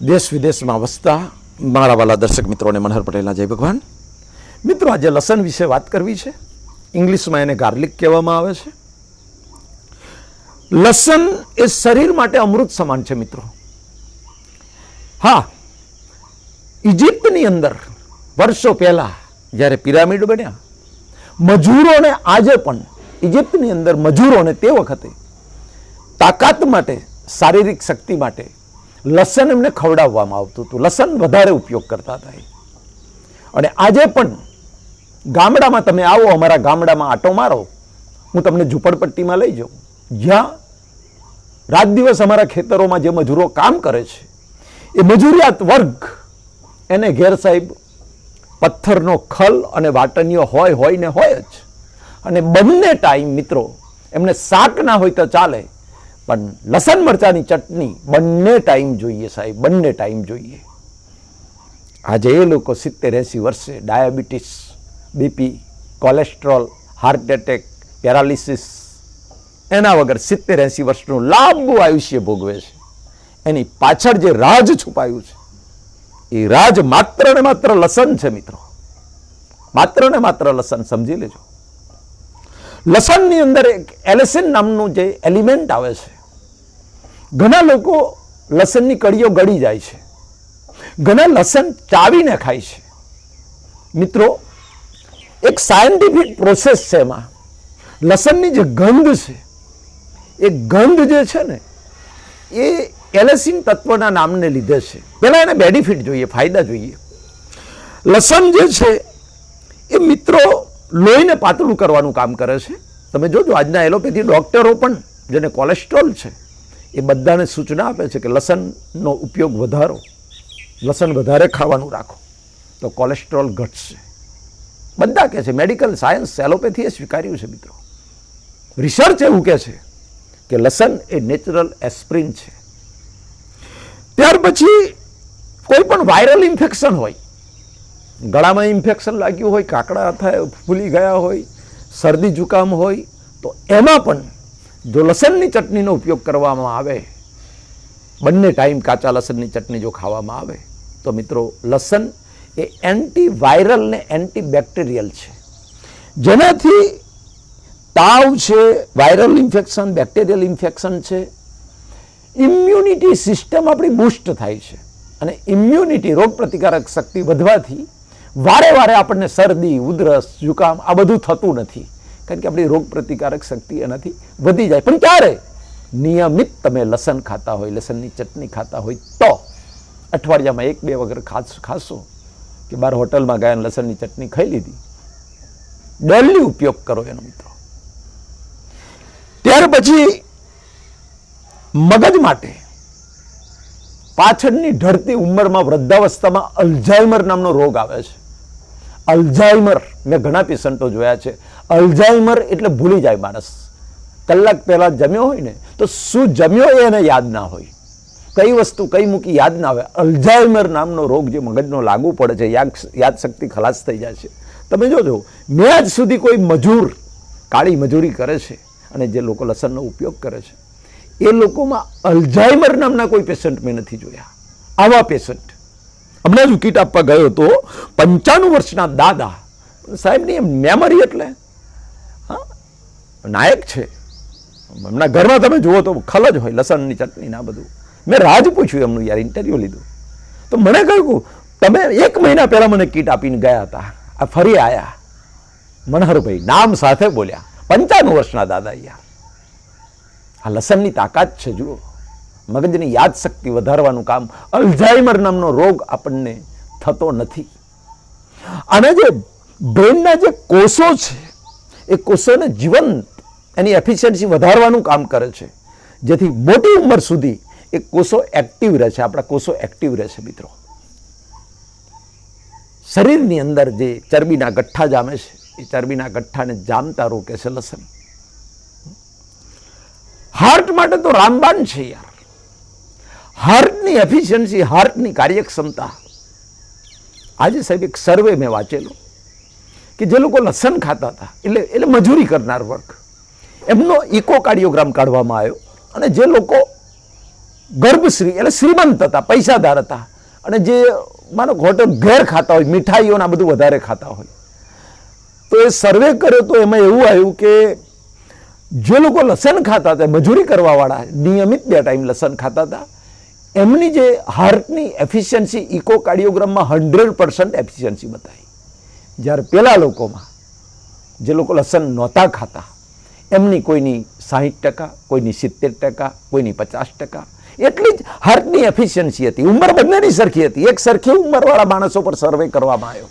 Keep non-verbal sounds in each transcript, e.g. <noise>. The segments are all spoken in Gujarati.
દેશ વિદેશમાં વસતા મારા વાલા દર્શક મિત્રોને મનહર પટેલના જય ભગવાન. મિત્રો, આજે લસણ વિશે વાત કરવી છે. ઇંગ્લિશમાં એને ગાર્લિક કહેવામાં આવે છે. લસણ એ શરીર માટે અમૃત સમાન છે મિત્રો. હા ઇજિપ્તની અંદર વર્ષો પહેલા જ્યારે પિરામિડ બન્યા, મજૂરોને આજે પણ ઇજિપ્તની અંદર મજૂરોને તે વખતે તાકાત માટે, શારીરિક શક્તિ માટે લસણ એમને ખવડાવવામાં આવતું હતું. લસણ વધારે ઉપયોગ કરતા હતા અને આજે પણ ગામડામાં તમે આવો, અમારા ગામડામાં આટો મારો, હું તમને ઝૂંપડપટ્ટીમાં લઈ જાઉં. જ્યાં રાત દિવસ અમારા ખેતરોમાં જે મજૂરો કામ કરે છે, એ મજૂરિયાત વર્ગ, એને ઘેર સાહેબ પથ્થરનો ખલ અને વાટણીઓ હોય હોય ને હોય જ. અને બંને ટાઈમ મિત્રો, એમને શાક ના હોય તો ચાલે પણ લસણ મરચાની ચટણી બંને ટાઈમ જોઈએ સાહેબ, બંને ટાઈમ જોઈએ. આજે એ લોકો સિત્તેર એંસી વર્ષે diabetes, BP, cholesterol, heart attack, paralysis, એના વગર સિત્તેર એંસી વર્ષનું લાંબુ આયુષ્ય ભોગવે છે. એની પાછળ જે રાજ છુપાયું છે, એ રાજ માત્ર ને માત્ર લસણ છે મિત્રો. માત્ર ને માત્ર લસણ, સમજી લેજો. લસણની અંદર એક એલેસિન નામનું જે એલિમેન્ટ આવે છે ઘણા લોકો લસણની કળીઓ ગળી જાય છે. ઘણા લસણ ચાવીને ખાય છે. મિત્રો, એક સાયન્ટિફિક પ્રોસેસ છે એમાં. લસણની જે ગંધ છે, એ ગંધ જે છે ને, એ એલેસિન તત્વના નામને લીધે છે. પહેલાં એને બેનિફિટ જોઈએ, ફાયદા જોઈએ. લસણ જે છે, એ મિત્રો લોહીને પાતળું કરવાનું કામ કરે છે. તમે જોજો, આજના એલોપેથી ડૉક્ટરો પણ, જેને કોલેસ્ટ્રોલ છે એ બધાને સૂચના આપે છે કે લસણનો ઉપયોગ વધારો. લસણ વધારે ખાવાનું રાખો. તો કોલેસ્ટ્રોલ ઘટશે. બધા કહે છે, મેડિકલ સાયન્સ એલોપેથીએ સ્વીકાર્યું છે મિત્રો. રિસર્ચ એવું કહે છે કે લસણ એ નેચરલ એસ્પ્રિન છે. ત્યાર પછી કોઈ પણ વાયરલ ઇન્ફેક્શન હોય, ગળામાં ઇન્ફેક્શન લાગ્યું હોય, કાકડા થાય, ફૂલી ગયા હોય, શરદી, જુકામ હોય, તો એમાં પણ જો લસણની ચટણીનો ઉપયોગ કરવામાં આવે, બંને ટાઈમ કાચા લસણની ચટણી જો ખાવામાં આવે, તો મિત્રો લસણ એ એન્ટી વાયરલ ને એન્ટીબેક્ટેરિયલ છે. જેનાથી તાવ છે વાયરલ ઇન્ફેક્શન બેક્ટેરિયલ ઇન્ફેક્શન છે ઇમ્યુનિટી સિસ્ટમ આપણી બુસ્ટ થાય છે. અને ઇમ્યુનિટી રોગ પ્રતિકારક શક્તિ વધવાથી વારે વારે આપણને શરદી, ઉધરસ, જુકામ આ બધું થતું નથી. કારણ કે આપણી રોગ પ્રતિકારક શક્તિ એનાથી વધી જાય. પણ ક્યારે? નિયમિત તમે લસણ ખાતા હોય, લસણની ચટણી ખાતા હોય તો. અઠવાડિયામાં એક, બે વગર ખાસ, ખાશો કે બાર હોટલમાં ગયા લસણની ચટણી ખાઈ લીધી. ડેલી ઉપયોગ કરો એનો મિત્રો. ત્યાર પછી મગજ માટે પાછળની ઢળતી ઉંમરમાં વૃદ્ધાવસ્થામાં અલ્ઝાઇમર નામનો રોગ આવે છે. અલ્ઝાઇમર. મેં ઘણા પેશન્ટો જોયા છે. અલ્ઝાઇમર એટલે ભૂલી જાય માણસ. કલાક પહેલાં જમ્યો હોય ને, તો શું જમ્યો એ એને યાદ ના હોય. કઈ વસ્તુ કઈ મૂકી યાદ ના આવે અલ્ઝાઇમર નામનો રોગ જે મગજનો લાગુ પડે છે, યાદ યાદશક્તિ ખલાસ થઈ જાય છે. તમે જોજો, મેં આજ સુધી કોઈ મજૂર, કાળી મજૂરી કરે છે અને જે લોકો લસણનો ઉપયોગ કરે છે, એ લોકોમાં અલ્ઝાઇમર નામના કોઈ પેશન્ટ મેં નથી જોયા. આવા પેશન્ટ. હમણાં જ કીટ આપવા ગયો હતો. પંચાણું વર્ષના દાદા. સાહેબની મેમરી એટલે? હા? નાયક છે. એમના ઘરમાં તમે જુઓ તો ખલ જ હોય, લસણની ચટણી ના બધું. મેં રાજ પૂછ્યું એમનું યાર ઇન્ટરવ્યુ લીધું. તો મને કહ્યું તમે એક મહિના પહેલા મને કીટ આપીને ગયા હતા. આ ફરી આયા. મનહરભાઈ નામ સાથે બોલ્યા. પંચાણું વર્ષના દાદા યાર આ લસણની તાકાત છે, જુઓ. મગજની યાદશક્તિ વધારવાનું કામ અલ્ઝાઇમર નામનો રોગ આપણને થતો નથી. અને જે બ્રેનના જે કોષો છે, એ કોષોને જીવંત એની એફિશિયન્સી વધારવાનું કામ કરે છે. જેથી મોટી ઉંમર સુધી એ કોષો એક્ટિવ રહે છે, આપણા કોષો એક્ટિવ રહે છે મિત્રો. શરીરની અંદર જે ચરબીના ગઠ્ઠા જામે છે, એ ચરબીના ગઠ્ઠાને જામતા રોકે છે લસણ. હાર્ટ માટે તો રામબાણ છે યાર. હાર્ટની એફિશિયન્સી હાર્ટની કાર્યક્ષમતા. આજે સાહેબ એક સર્વે મેં વાંચેલો, કે જે લોકો લસણ ખાતા હતા, એટલે એટલે મજૂરી કરનાર વર્ગ. એમનો ઇકોકાર્ડિયોગ્રામ કાઢવામાં આવ્યો, અને જે લોકો ગર્ભશ્રી, એટલે શ્રીમંત હતા, પૈસાદાર હતા, અને જે માનો ઘોટો ઘેર ખાતા હોય, મીઠાઈઓના બધું વધારે ખાતા હોય. તો એ સર્વે કર્યો તો એમાં એવું આવ્યું કે જે લોકો લસણ ખાતા હતા, મજૂરી કરવાવાળા, નિયમિત બે ટાઈમ લસણ ખાતા હતા એમની જે હાર્ટની એફિશિયન્સી ઇકોકાર્ડિયોગ્રામમાં હંડ્રેડ પર્સન્ટ એફિશિયન્સી બતાવી. જ્યારે પેલા લોકોમાં જે લોકો લસણ નહોતા ખાતા, એમની કોઈની સાહીઠ ટકા, કોઈની સિત્તેર ટકા, કોઈની પચાસ ટકા, એટલી જ હાર્ટની એફિશિયન્સી હતી. ઉંમર બંનેની સરખી હતી. એક સરખી ઉંમરવાળા માણસો પર સર્વે કરવામાં આવ્યો.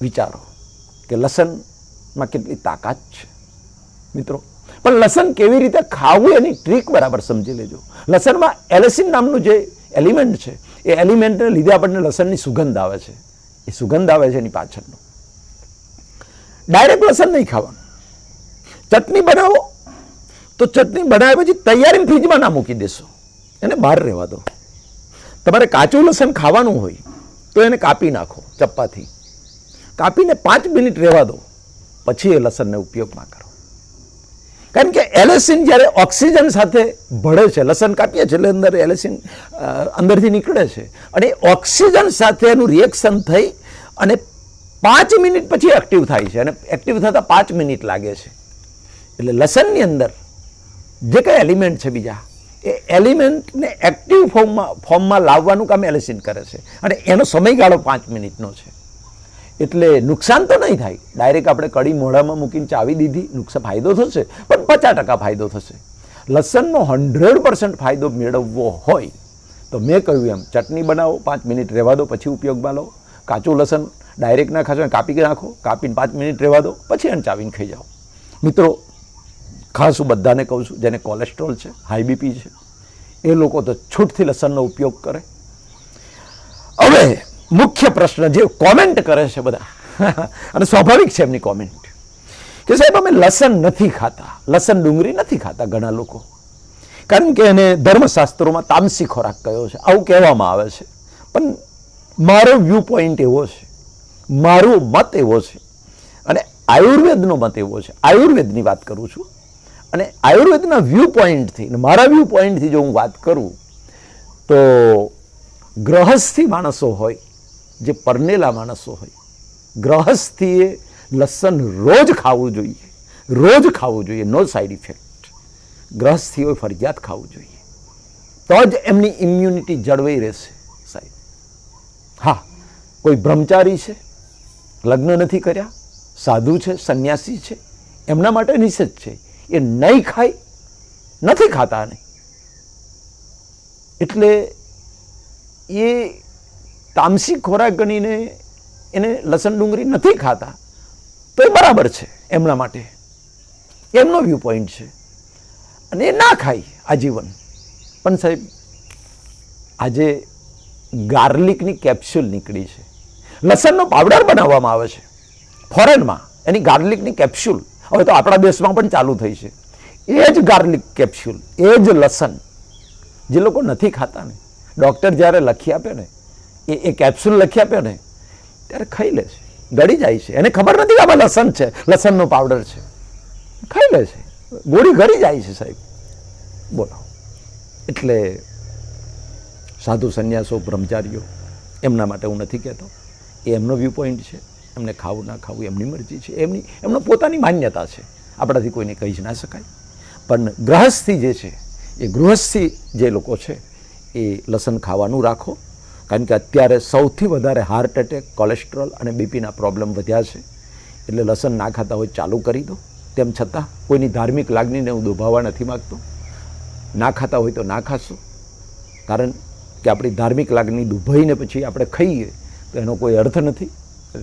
વિચારો કે લસણમાં કેટલી તાકાત છે. મિત્રો પણ લસણ કેવી રીતે ખાવું એની ટ્રીક બરાબર સમજી લેજો. લસણમાં એલેસિન નામનું જે એલિમેન્ટ છે, એ એલિમેન્ટને લીધે આપણને લસણની સુગંધ આવે છે. એ સુગંધ આવે છે એની પાછળનું. ડાયરેક્ટ લસણ નહીં ખાવાનું. ચટણી બનાવો, તો ચટણી બનાવ્યા પછી તૈયારી ફ્રીજમાં ના મૂકી દેશો. એને બહાર રહેવા દો. તમારે કાચું લસણ ખાવાનું હોય, તો એને કાપી નાખો ચપ્પાથી. કાપીને પાંચ મિનિટ રહેવા દો. પછી એ લસણને ઉપયોગમાં કરો. કારણ કે એલેસિન જ્યારે ઓક્સિજન સાથે ભળે છે, લસણ કાપીએ છીએ એટલે અંદર એલેસિન અંદરથી નીકળે છે. અને ઓક્સિજન સાથે એનું રિએક્શન થઈ અને પાંચ મિનિટ પછી એક્ટિવ થાય છે. અને એક્ટિવ થતાં પાંચ મિનિટ લાગે છે. એટલે લસણની અંદર જે કંઈ એલિમેન્ટ છે બીજા, એ એલિમેન્ટને એક્ટિવ ફોર્મમાં ફોર્મમાં લાવવાનું કામ એલેસિન કરે છે. અને એનો સમયગાળો પાંચ મિનિટનો છે. એટલે નુકસાન તો નહીં થાય. ડાયરેક્ટ આપણે કડી મોઢામાં મૂકીને ચાવી દીધી નુકસાન ફાયદો થશે, પણ પચાસ ટકા ફાયદો થશે. લસણનો હંડ્રેડ પર્સન્ટ ફાયદો મેળવવો હોય, તો મેં કહ્યું એમ, ચટણી બનાવો, પાંચ મિનિટ રહેવા દો, પછી ઉપયોગમાં લો. કાચું લસણ ડાયરેક્ટ ના ખાશો કાપી નાખો, કાપીને પાંચ મિનિટ રહેવા દો, પછી એને ચાવીને ખાઈ જાઓ. મિત્રો, ખાસ હું બધાને કહું છું, જેને કોલેસ્ટ્રોલ છે હાઈ બીપી છે, એ લોકો તો છૂટથી લસણનો ઉપયોગ કરે. હવે મુખ્ય પ્રશ્ન જે કોમેન્ટ કરે છે બધા. <laughs> અને સ્વાભાવિક છે એમની કોમેન્ટ કે સાહેબ, અમે લસણ નથી ખાતા. લસણ ડુંગળી નથી ખાતા ઘણા લોકો. કારણ કે એને ધર્મશાસ્ત્રોમાં તામસી ખોરાક કયો છે, આવું કહેવામાં આવે છે. પણ મારો વ્યૂ પોઈન્ટ એવો છે. મારો મત એવો છે. અને આયુર્વેદનો મત એવો છે. આયુર્વેદની વાત કરું છું. અને આયુર્વેદના વ્યૂ પોઈન્ટથી મારા વ્યૂ પોઈન્ટથી જો હું વાત કરું, તો ગ્રહસ્થી માણસો હોય જે પરનેલા માણસો હોય. ગ્રહસ્થીએ લસણ રોજ ખાવું જોઈએ. રોજ ખાવું જોઈએ. નો સાઈડ ઇફેક્ટ. ગ્રહસ્થીઓએ ફરજિયાત ખાવું જોઈએ. તો જ એમની ઇમ્યુનિટી જળવાઈ રહેશે, સાહેબ. હા, કોઈ બ્રહ્મચારી છે? લગ્ન નથી કર્યા? સાધુ છે? સંન્યાસી છે? એમના માટે નિષેધ છે. એ નહીં ખાય, નથી ખાતા નહીં એટલે એ તામસિક ખોરાક ગણીને એને લસણ ડુંગળી નથી ખાતા, તો એ બરાબર છે એમના માટે. એમનો વ્યૂ પોઈન્ટ છે. અને એ ના ખાય આજીવન. પણ સાહેબ, આજે ગાર્લિકની કેપ્સ્યુલ નીકળી છે. લસણનો પાવડર બનાવવામાં આવે છે. ફોરેનમાં એની ગાર્લિકની કેપ્સ્યુલ, હવે તો આપણા દેશમાં પણ ચાલુ થઈ છે. એ જ ગાર્લિક કેપ્સ્યુલ, એ જ લસણ જે લોકો નથી ખાતા ને. ડૉક્ટર જ્યારે લખી આપે ને એ એ કેપ્સ્યુલ લખી આપ્યો ને, ત્યારે ખાઈ લે છે. ગળી જાય છે. એને ખબર નથી કે આમાં લસણ છે. લસણનો પાવડર છે. ખાઈ લે છે. ગોળી ગળી જાય છે સાહેબ. બોલો. એટલે સાધુ સંન્યાસો, બ્રહ્મચારીઓ, એમના માટે હું નથી કહેતો. એ એમનો વ્યૂ પોઈન્ટ છે. એમને ખાવું ના ખાવું એમની મરજી છે. એમની એમનો પોતાની માન્યતા છે. આપણાથી કોઈને કહી જ ના શકાય. પણ ગ્રહસ્થી જે છે, એ ગૃહસ્થી જે લોકો છે, એ લસણ ખાવાનું રાખો. કારણ કે અત્યારે સૌથી વધારે હાર્ટ એટેક કોલેસ્ટ્રોલ અને બીપીના પ્રોબ્લેમ વધ્યા છે. એટલે લસણ ના ખાતા હોય ચાલુ કરી દો. તેમ છતાં કોઈની ધાર્મિક લાગણીને હું દુભાવવા નથી માગતો. ના ખાતા હોય તો ના ખાશો. કારણ કે આપણી ધાર્મિક લાગણી દુભાઈને પછી આપણે ખાઈએ તો એનો કોઈ અર્થ નથી.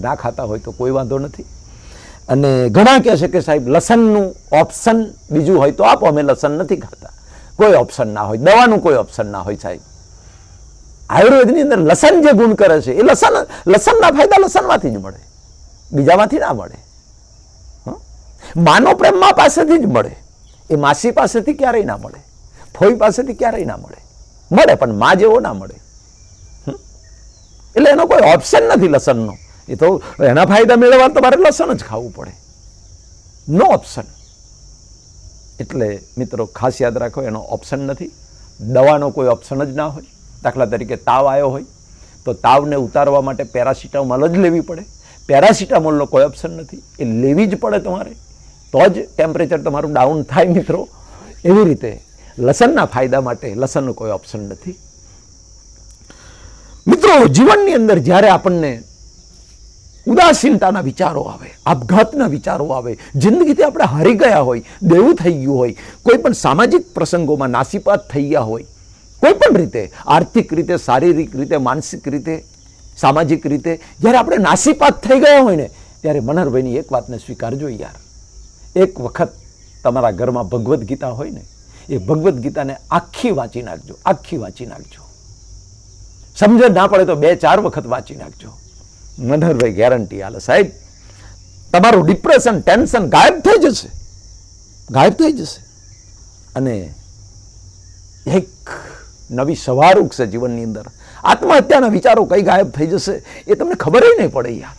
ના ખાતા હોય તો કોઈ વાંધો નથી. અને ઘણા કહે છે કે સાહેબ, લસણનું ઓપ્શન બીજું હોય તો આપો. અમે લસણ નથી ખાતા. કોઈ ઓપ્શન ના હોય. દવાનું કોઈ ઓપ્શન ના હોય સાહેબ. આયુર્વેદની અંદર લસણ જે ગુણ કરે છે, એ લસણ, લસણના ફાયદા લસણમાંથી જ મળે. બીજામાંથી ના મળે. હં? માનો પ્રેમ મા પાસેથી જ મળે. એ માસી પાસેથી ક્યારેય ના મળે. ફોઈ પાસેથી ક્યારેય ના મળે. મળે, પણ મા જેવો ના મળે? એટલે એનો કોઈ ઓપ્શન નથી લસણનો. એ તો એના ફાયદા મેળવવા તમારે લસણ જ ખાવું પડે. નો ઓપ્શન એટલે મિત્રો ખાસ યાદ રાખો, એનો ઓપ્શન નથી. દવાનો કોઈ ઓપ્શન જ ના હોય. દાખલા તરીકે તાવ આવ્યો હોય, તો તાવને ઉતારવા માટે પેરાસિટામોલ જ લેવી પડે. પેરાસિટામોલનો કોઈ ઓપ્શન નથી. એ લેવી જ પડે તમારે. તો જ ટેમ્પરેચર તમારું ડાઉન થાય મિત્રો. એવી રીતે લસણના ફાયદા માટે લસણનો કોઈ ઓપ્શન નથી. મિત્રો, જીવનની અંદર જ્યારે આપણને ઉદાસીનતાના વિચારો આવે, આપઘાતના વિચારો આવે, જિંદગીથી આપણે હારી ગયા હોય, દેવું થઈ ગયું હોય, કોઈ પણ સામાજિક પ્રસંગોમાં નાસીપાત થઈ ગયા હોય કોઈ પણ રીતે, આર્થિક રીતે, શારીરિક રીતે, માનસિક રીતે, સામાજિક રીતે, જ્યારે આપણે નાસીપાત થઈ ગયા હોય ને, ત્યારે મનહરભાઈની એક વાતને સ્વીકારજો યાર. એક વખત તમારા ઘરમાં ભગવદ્ ગીતા હોય ને, એ ભગવદ્ ગીતાને આખી વાંચી નાખજો, આખી વાંચી નાખજો. સમજણ ના પડે તો બે, ચાર વખત વાંચી નાખજો. મનહરભાઈ ગેરંટી આલે. સાહેબ, તમારું ડિપ્રેશન ટેન્શન ગાયબ થઈ જશે. ગાયબ થઈ જશે. અને એક નવી સવાર ઉગશે જીવનની અંદર. આત્મહત્યાના વિચારો કઈ ગાયબ થઈ જશે એ તમને ખબર નહીં પડે યાર.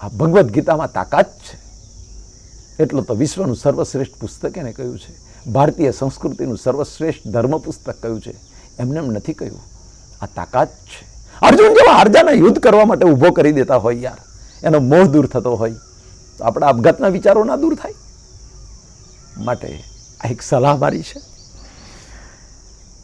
આ ભગવદ્ ગીતામાં તાકાત છે. એટલું તો વિશ્વનું સર્વશ્રેષ્ઠ પુસ્તક એને કહ્યું છે. ભારતીય સંસ્કૃતિનું સર્વશ્રેષ્ઠ ધર્મ પુસ્તક કહ્યું છે. એમને એમ નથી કહ્યું. આ તાકાત છે. અર્જુન જેવા હારજાના યુદ્ધ કરવા માટે ઊભો કરી દેતા હોય યાર. એનો મોહ દૂર થતો હોય. તો આપણા આપઘાતના વિચારો ના દૂર થાય. માટે આ એક સલાહ મારી છે.